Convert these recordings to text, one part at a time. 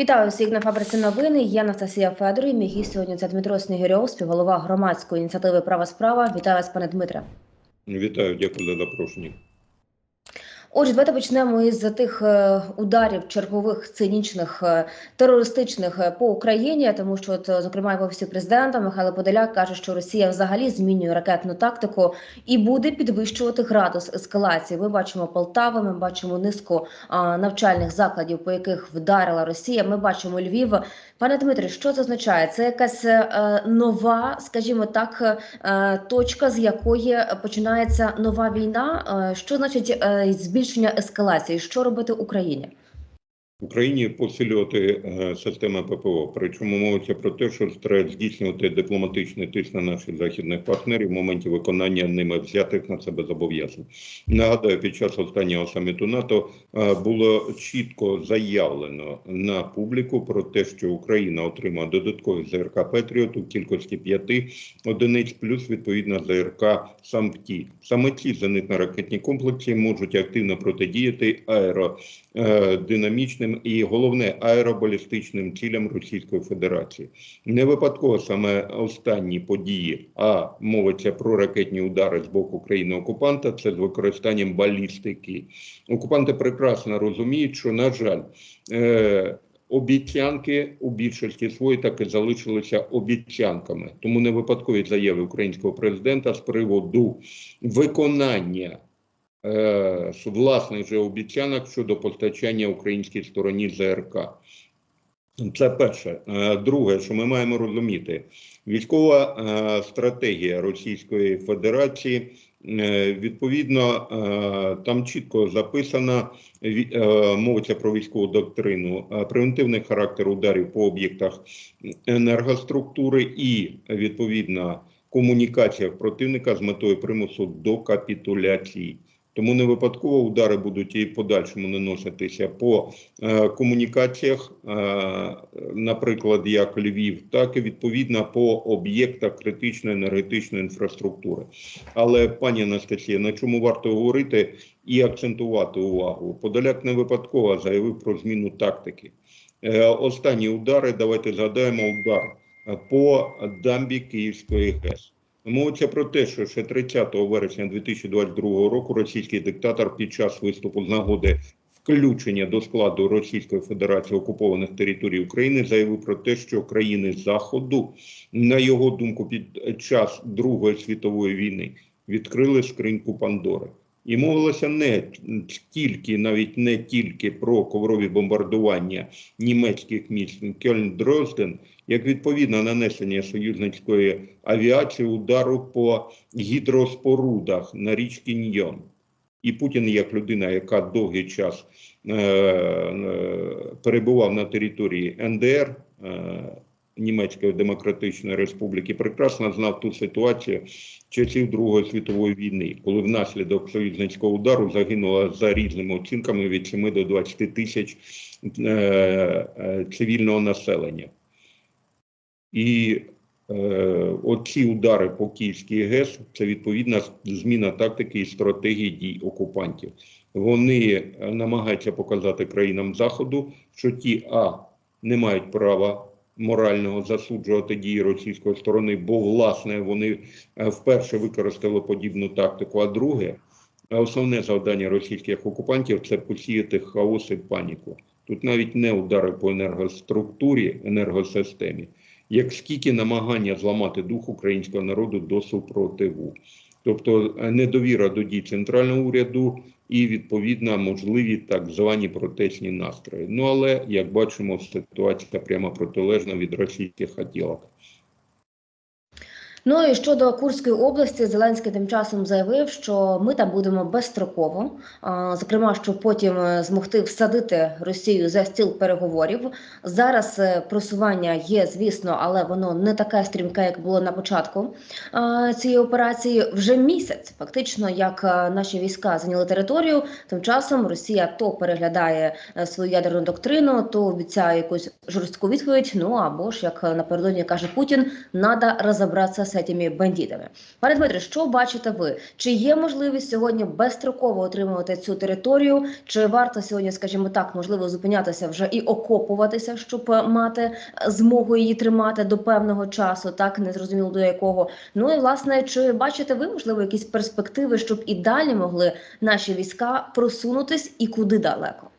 Вітаю всіх на фабриці новини. Я Анастасія Федор. і Мій гість сьогодні це Дмитро Снігирьов, співголова громадської ініціативи Права справа. Вітаю вас, пане Дмитре. Вітаю, дякую за запрошення. Отже, давайте почнемо із тих е, ударів чергових цинічних е, терористичних е, по Україні, тому що от, зокрема в офісі президента Михайло Подоляк каже, що Росія взагалі змінює ракетну тактику і буде підвищувати градус ескалації. Ми бачимо Полтаву, ми бачимо низку навчальних закладів, по яких вдарила Росія. Ми бачимо Львів. Пане Дмитре, що це означає? Це якась нова, скажімо так, точка, з якої починається нова війна. Що значить е, збільшення ескалації? Що робити Україні? Україні посилювати е, системи ППО. Причому мовиться про те, що треба здійснювати дипломатичний тиск на наших західних партнерів в моменті виконання ними взятих на себе зобов'язань. Нагадаю, під час останнього саміту НАТО е, було чітко заявлено на публіку про те, що Україна отримає додаткові ЗРК Петріот у кількості п'яти одиниць, плюс відповідно ЗРК САМПТІ. Саме ці зенитно-ракетні комплекси можуть активно протидіяти аеродинамічним і головне аеробалістичним цілям Російської Федерації. Не випадково саме останні події, а мовиться про ракетні удари з боку країни окупанта. Це з використанням балістики. Окупанти прекрасно розуміють, що на жаль. Е- Обіцянки у більшості свої так і залишилися обіцянками. Тому не випадкові заяви українського президента з приводу виконання е, власних же обіцянок щодо постачання українській стороні ЗРК. Це перше. Е, Друге, що ми маємо розуміти, військова е, стратегія Російської Федерації. Відповідно, там чітко записано, мовиться про військову доктрину, превентивний характер ударів по об'єктах енергоструктури і, відповідно, комунікаціях противника з метою примусу до капітуляції. Тому не випадково удари будуть і в подальшому наноситися по е, комунікаціях, е, наприклад, як Львів, так і відповідно по об'єктах критичної енергетичної інфраструктури. Але пані Анастасія, на чому варто говорити і акцентувати увагу? Подоляк не випадково заявив про зміну тактики. Е, Останні удари, давайте згадаємо удар по дамбі Київської ГЕС. Мовиться про те, що ще 30 вересня 2022 року російський диктатор під час виступу з нагоди включення до складу Російської Федерації окупованих територій України заявив про те, що країни Заходу, на його думку, під час Другої світової війни відкрили скриньку Пандори. І мовилося не тільки, навіть не тільки про коврові бомбардування німецьких міст Кельн Дрозден, як відповідно нанесення союзницької авіації удару по гідроспорудах на річці Ньйон. І Путін, як людина, яка довгий час е, е, перебував на території НДР, е, Німецької Демократичної Республіки, прекрасно знав ту ситуацію часів Другої світової війни, коли внаслідок союзницького удару загинуло за різними оцінками від 7 до 20 тисяч е, е, цивільного населення. І е, оці удари по Київській ГЕС це відповідна зміна тактики і стратегії дій окупантів. Вони е, намагаються показати країнам Заходу, що ті А не мають права морального засуджувати дії російської сторони, бо власне вони е, вперше використали подібну тактику. А друге, е, основне завдання російських окупантів це посіяти хаос і паніку. Тут навіть не удари по енергоструктурі, енергосистемі, як скільки намагання зламати дух українського народу до супротиву. Тобто е, недовіра до дій центрального уряду і відповідно можливі так звані протечні настрої. Ну але як бачимо, ситуація прямо протилежна від російських хотілок. Ну і щодо Курської області, Зеленський тим часом заявив, що ми там будемо безстроково. Зокрема, щоб потім е, змогти всадити Росію за стіл переговорів. Зараз е, просування є, звісно, але воно не таке стрімке, як було на початку цієї операції. Вже місяць, фактично, як е, наші війська зайняли територію. Тим часом Росія то переглядає свою ядерну доктрину, то обіцяє якусь жорстку відповідь. Ну або ж як напередодні каже Путін, треба розібратися с этими бандитами. Пане Дмитре, що бачите ви? Чи є можливість сьогодні безстроково отримувати цю територію? Чи варто сьогодні, скажімо так, можливо, зупинятися вже і окопуватися, щоб мати змогу її тримати до певного часу, так не зрозуміло до якого? Ну і власне, чи бачите ви можливо якісь перспективи, щоб і далі могли наші війська просунутись і куди далеко?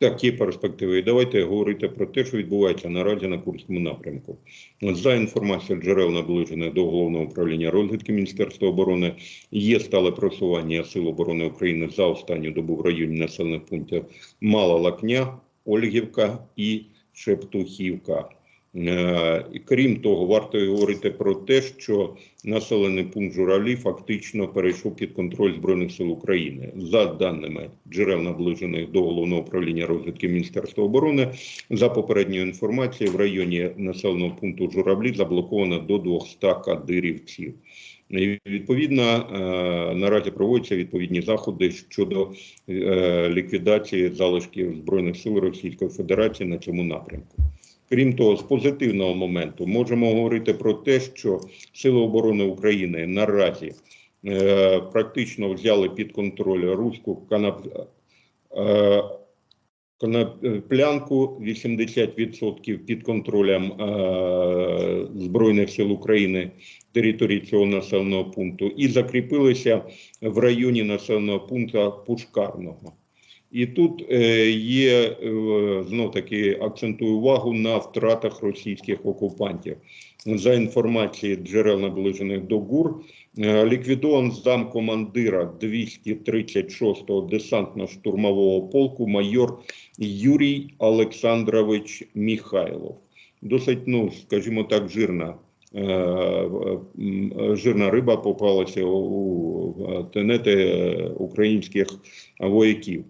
Так, є перспективи. І давайте говорити про те, що відбувається наразі на Курському напрямку. За інформацією джерел наближених до головного управління розвідки Міністерства оборони, є стале просування Сил оборони України за останню добу в районі населених пунктів Мала Лакня, Ольгівка і Шептухівка. Е, і Крім того, варто говорити про те, що населений пункт Журавлі фактично перейшов під контроль Збройних сил України. За даними джерел наближених до головного управління розвідки Міністерства оборони, за попередньою інформацією, в районі населеного пункту Журавлі заблоковано до 200 кадирівців. Відповідно, е, наразі проводяться відповідні заходи щодо е, ліквідації залишків збройних сил Російської Федерації на цьому напрямку. Крім того, з позитивного моменту можемо говорити про те, що Сили оборони України наразі е, практично взяли під контроль руську канап, е, коноплянку 80% під контролем е, Збройних сил України території цього населеного пункту і закріпилися в районі населеного пункту Пушкарного. І тут е, є е, знов таки акцентую увагу на втратах російських окупантів. За інформацією джерел наближених до ГУР, е, ліквідован замкомандира 236-го десантно-штурмового полку майор Юрій Олександрович Міхайлов. Досить, ну скажімо так, жирна. Жирна риба попалася у тенети українських вояків.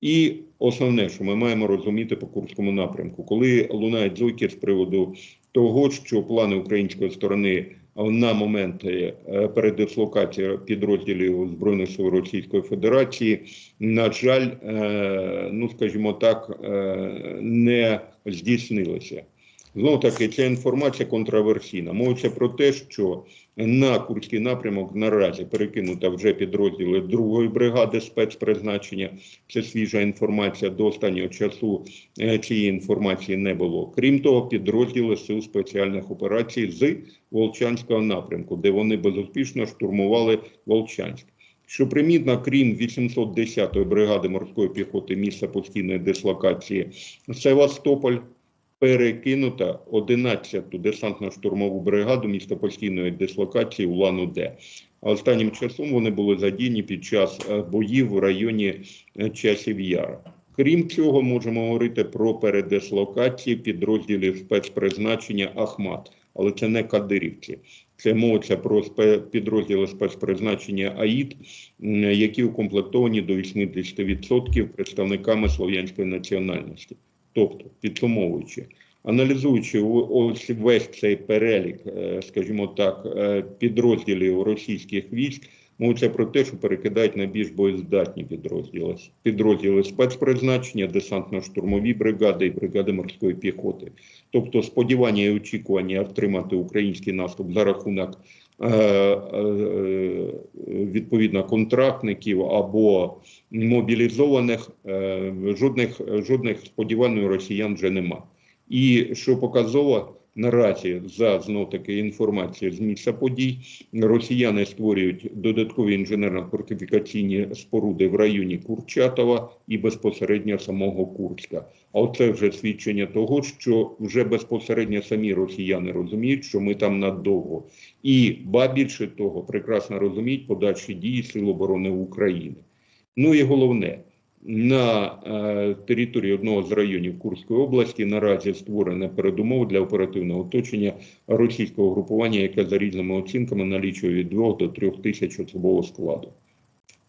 І основне, що ми маємо розуміти по Курському напрямку, коли лунають звуки з приводу того, що плани української сторони на момент е, передислокації підрозділів Збройних сил Російської Федерації, на жаль, е, ну скажімо так, е, не здійснилися. Знову таки, ця інформація контраверсійна. Мовиться про те, що на Курський напрямок наразі перекинута вже підрозділи другої бригади спецпризначення. Це свіжа інформація. До останнього часу е, цієї інформації не було. Крім того, підрозділи сил спеціальних операцій з Волчанського напрямку, де вони безуспішно штурмували Волчанськ. Що примітно, крім 810-ї бригади морської піхоти місця постійної дислокації Севастополь, перекинута 11-ту десантно-штурмову бригаду міста постійної дислокації Улан-Удэ. А останнім часом вони були задіяні під час е, боїв в районі е, Часів Яра. Крім цього, можемо говорити про передислокації підрозділів спецпризначення Ахмат, але це не кадирівці. Це мовиться про підрозділи спецпризначення АІД, які укомплектовані до 80% представниками слов'янської національності. Тобто, підсумовуючи, аналізуючи ось весь цей перелік, е, скажімо так, е, підрозділів російських військ, мовиться про те, що перекидають на більш боєздатні підрозділи, підрозділи спецпризначення, десантно-штурмові бригади і бригади морської піхоти. Тобто сподівання і очікування отримати український наступ за рахунок відповідно контрактників або мобілізованих, е, жодних, жодних сподівань росіян вже нема. І що показово, наразі за знов таки інформацією з місця подій, росіяни створюють додаткові інженерно-фортифікаційні споруди в районі Курчатова і безпосередньо самого Курська. А оце вже свідчення того, що вже безпосередньо самі росіяни розуміють, що ми там надовго. І ба більше того, прекрасно розуміють подальші дії Сил оборони України. Ну і головне, на е, території одного з районів Курської області наразі створена передумова для оперативного оточення російського групування, яке за різними оцінками налічує від 2 до 3 тисяч особового складу.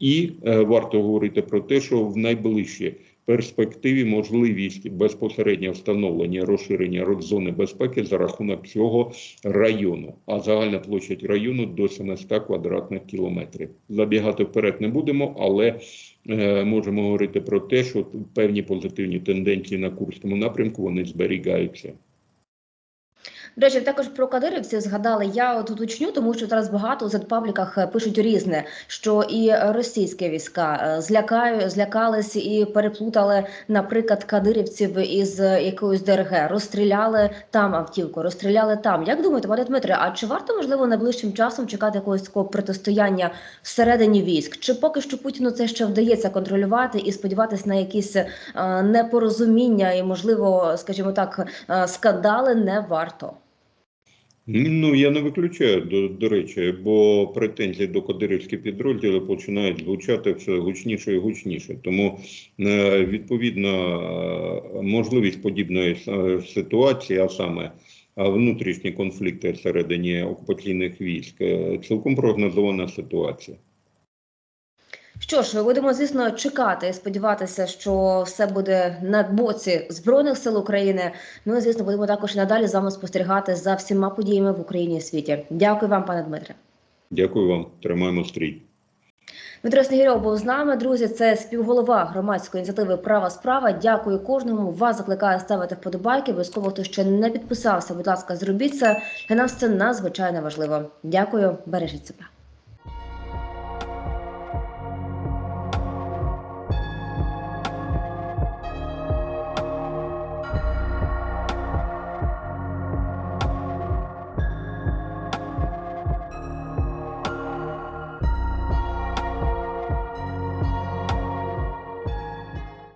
І е, варто говорити про те, що в найближчій перспективі можливість безпосередньо встановлення розширення роз- зони безпеки за рахунок цього району, а загальна площадь району до 700 квадратних кілометрів. Забігати вперед не будемо, але е, можемо говорити про те, що певні позитивні тенденції на Курському напрямку вони зберігаються. До речі, також про кадирівців згадали. Я от уточню, тому що зараз багато у зетпабліках е, пишуть різне, що і російські війська е, злякаю, злякались і переплутали, наприклад, кадирівців із е, якоюсь ДРГ, розстріляли там автівку, розстріляли там. Як думаєте, пане Дмитре, а чи варто можливо найближчим часом чекати якогось такого протистояння всередині військ? Чи поки що Путіну це ще вдається контролювати і сподіватися на якісь непорозуміння і, можливо, скажімо так, скандали не варто? Ну, я не виключаю, до, до речі, бо претензії до кадирівських підрозділів починають звучати все гучніше і гучніше. Тому, відповідна відповідно, е, можливість подібної е, ситуації, а саме е, внутрішні конфлікти всередині окупаційних військ, е, цілком прогнозована ситуація. Що ж, будемо звісно чекати і сподіватися, що все буде на боці збройних сил України. Ну і звісно, будемо також і надалі з вами спостерігати за всіма подіями в Україні і світі. Дякую вам, пане Дмитре. Дякую вам, тримаємо стрій. Дмитро Снігирьов був з нами. Друзі, це співголова громадської ініціативи Права справа. Дякую кожному. Вас закликаю ставити вподобайки. Обов'язково хто ще не підписався. Будь ласка, зробіть це. Для нас це надзвичайно важливо. Дякую, бережіть себе.